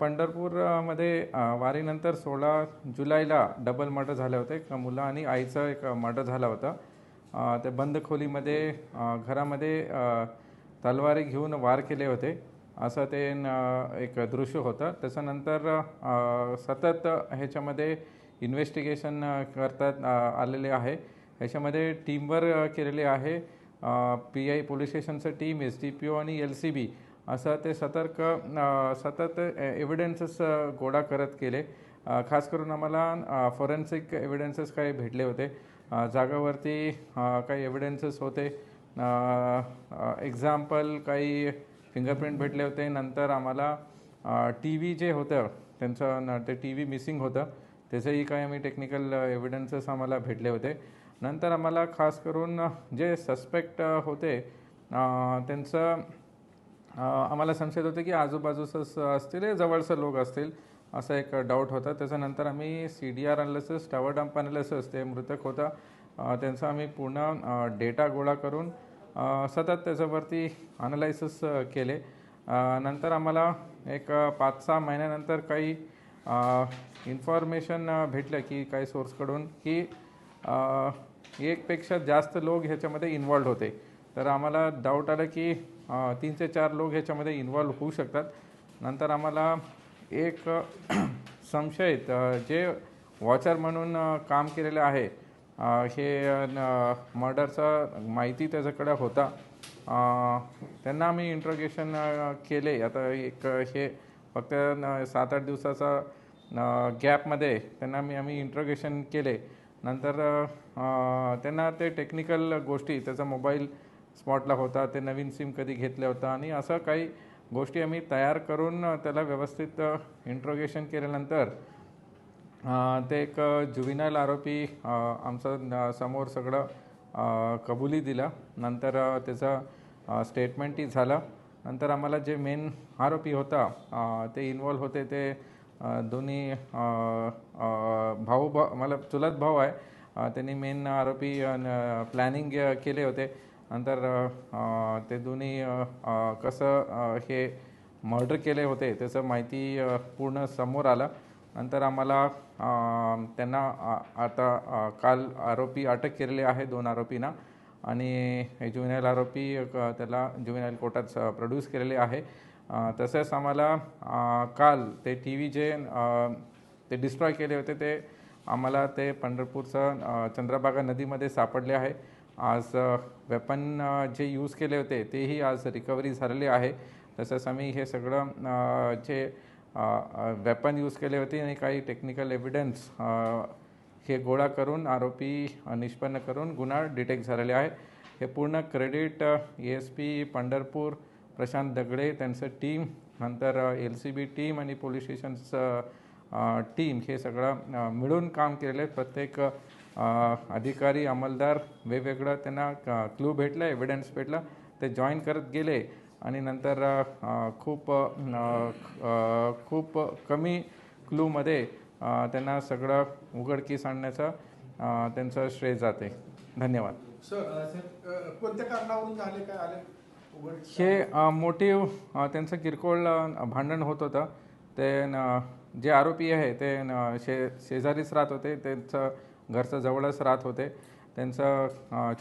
पंढरपूरमध्ये वारीनंतर सोळा जुलैला डबल मर्डर झाले होते. एक मुलं आणि आईचं एक मर्डर झाला होता. ते बंद खोलीमध्ये घरामध्ये तलवारी घेऊन वार केले होते. असं ते न- एक दृश्य होतं. त्याच्यानंतर सतत ह्याच्यामध्ये इन्व्हेस्टिगेशन करतात आलेले आहे. ह्याच्यामध्ये टीमवर केलेले आहे. पी आय पोलीस स्टेशनचं team S D P O आणि एल सी बी असं ते सतर्क सतत एव्हिडन्सेस गोळा करत गेले खास करून आम्हाला फॉरेन्सिक एव्हिडन्सेस काही भेटले होते. जागावरती काही एव्हिडन्सेस होते. एक्झाम्पल काही फिंगरप्रिंट भेटले होते. नंतर आम्हाला टी व्ही जे होतं त्यांचं न- ते टी व्ही मिसिंग होतं. त्याचंही काही आम्ही टेक्निकल एव्हिडन्सेस आम्हाला भेटले होते. नंतर आम्हाला खास करून जे सस्पेक्ट होते त्यांचं आम्हाला संशय होते की आजूबाजूचंच असतील जवळचं लोक असतील असा एक डाऊट होता. त्याच्यानंतर आम्ही C D R analysis tower dump analysis ते मृतक होता. त्यांचा आम्ही पूर्ण डेटा गोळा करून सतत त्याच्यावरती अनालायसिस केले. नंतर आम्हाला एक पाच सहा महिन्यानंतर काही इन्फॉर्मेशन भेटलं की काही सोर्सकडून की एकपेक्षा जास्त लोक ह्याच्यामध्ये इन्वॉल्ड होते. तर आम्हाला डाऊट आलं की तीन ते चार लोक ह्याच्यामध्ये इन्वॉल्व होऊ शकतात. नंतर आम्हाला एक संशयित जे वॉचर म्हणून काम केलेलं आहे हे मर्डरचा माहिती त्याच्याकडे होता. त्यांना आम्ही इंट्रोगेशन केले. आता एक हे फक्त सात आठ दिवसाचा गॅपमध्ये त्यांना मी आम्ही इंट्रोगेशन केले. नंतर त्यांना ते टेक्निकल गोष्टी त्याचा मोबाईल स्पॉटला होता ते नवीन सिम कधी घेतलं होता आणि असं काही गोष्टी आम्ही तयार करून त्याला व्यवस्थित इंट्रोगेशन केल्यानंतर ते एक जुविनाल आरोपी आमचं समोर सगळं कबुली दिला. नंतर त्याचं स्टेटमेंटही झालं. नंतर आम्हाला जे मेन आरोपी होता ते इन्वॉल्व होते ते दोन्ही अ, भाऊ भा मला चुलत भाऊ आहे. त्यांनी मेन आरोपी प्लॅनिंग केले होते. नंतर ते दोन्ही कसं हे मर्डर केले होते त्याचं माहिती पूर्ण समोर आलं. नंतर आम्हाला त्यांना आता काल आरोपी अटक केलेले आहे दोन आरोपींना. आणि हे आरोपी क- त्याला ज्युनियल कोर्टात प्रोड्यूस केलेले आहे. तसंच तसेच आम्हाला काल ते टी व्ही जे ते डिस्ट्रॉय केले होते ते आम्हाला ते पंढरपूरचं चंद्रभागा नदीमध्ये सापडले आहे. आज वेपन जे यूज केले होते तेही आज रिकव्हरी झालेले आहे. तसंच आम्ही हे सगळं जे वेपन यूज केले होते आणि काही टेक्निकल एव्हिडन्स हे गोळा करून आरोपी निष्पन्न करून गुन्हा डिटेक्ट झालेले आहे हे पूर्ण credit S P Pandharpur Prashant Dagade त्यांचं टीम नंतर एल सी बी टीम आणि पोलीस स्टेशनचं टीम हे सगळं मिळून काम केलेलं आहे. प्रत्येक अधिकारी अंमलदार वेगवेगळं त्यांना क्लू भेटला एव्हिडन्स भेटला ते जॉईन करत गेले. आणि नंतर खूप खूप कमी क्लूमध्ये त्यांना सगळं उघडकीस आणण्याचं त्यांचं श्रेय जाते. धन्यवाद. सर अ, कोणत्या कारणावरून झाले काय आले? उघड हे मोटिव त्यांचं किरकोळ भांडण होत होतं. ते न- जे आरोपी आहे ते न- शे शेजारीच राहत होते त्यांचं घरचं जवळच राहत होते. त्यांचं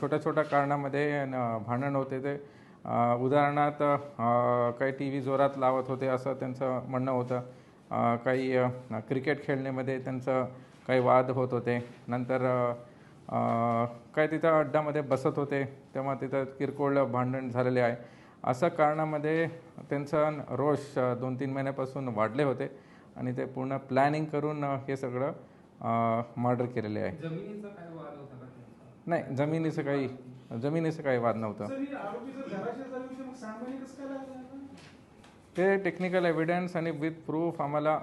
छोट्या छोट्या कारणामध्ये न- भांडण होते ते. उदाहरणार्थ काही टी व्ही जोरात लावत होते असं त्यांचं म्हणणं होतं. काही क्रिकेट खेळण्यामध्ये त्यांचं काही वाद होत होते. नंतर काही तिथं अड्डामध्ये बसत होते. तेव्हा तिथं किरकोळ भांडण झालेले आहे. असं कारणामध्ये त्यांचं रोष दोन तीन महिन्यापासून वाढले होते. आणि ते पूर्ण प्लॅनिंग करून हे सगळं मर्डर केलेले आहे जमिनीचा काय वाद होता का त्यांचा? नाही जमिनीचं काही जमिनीचं काही वाद नव्हतं ही? ते टेक्निकल एव्हिडन्स आणि विथ प्रूफ आम्हाला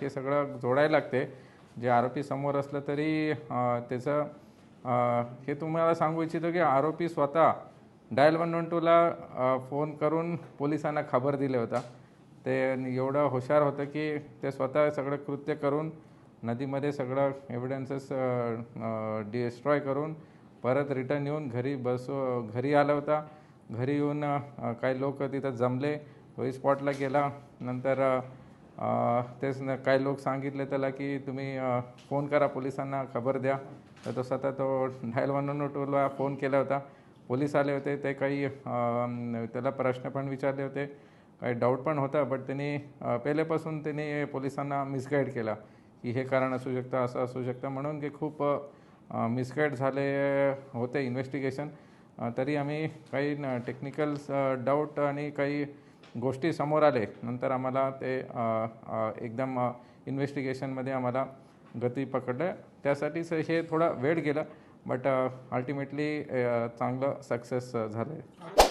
हे सगळं जोडायला लागते जे आरोपी समोर असलं तरी त्याचं हे तुम्हाला सांगू इच्छितो की आरोपी स्वतः डायल वन वन टूला फोन करून पोलिसांना खबर दिले होता ते एवढं हुशार होतं की ते स्वतः सगळं कृत्य करून नदीमध्ये सगळं एव्हिडन्सेस डिस्ट्रॉय करून परत रिटर्न येऊन घरी बसू घरी आला होता. घरी येऊन काही लोक तिथं जमले. तोही स्पॉटला गेला. नंतर तेच न काही लोक सांगितले त्याला की तुम्ही फोन करा पोलिसांना खबर द्या. तर तो स्वतः तो डायल वन टूला फोन केला होता. पोलीस आले होते. ते काही त्याला प्रश्न पण विचारले होते. काही डाऊट पण होता बट त्यांनी पहिल्यापासून त्यांनी पोलिसांना मिसगाईड केला की हे कारण असू शकतं असं असू शकतं म्हणून की खूप मिसगाईड झाले होते इन्व्हेस्टिगेशन तरी आम्ही काही टेक्निकल डाऊट आणि काही गोष्टी समोर आले नंतर आम्हाला ते एकदम इन्व्हेस्टिगेशनमध्ये आम्हाला गती पकडलं. त्यासाठीच हे थोडा वेळ गेला बट अल्टिमेटली चांगलं सक्सेस झालं आहे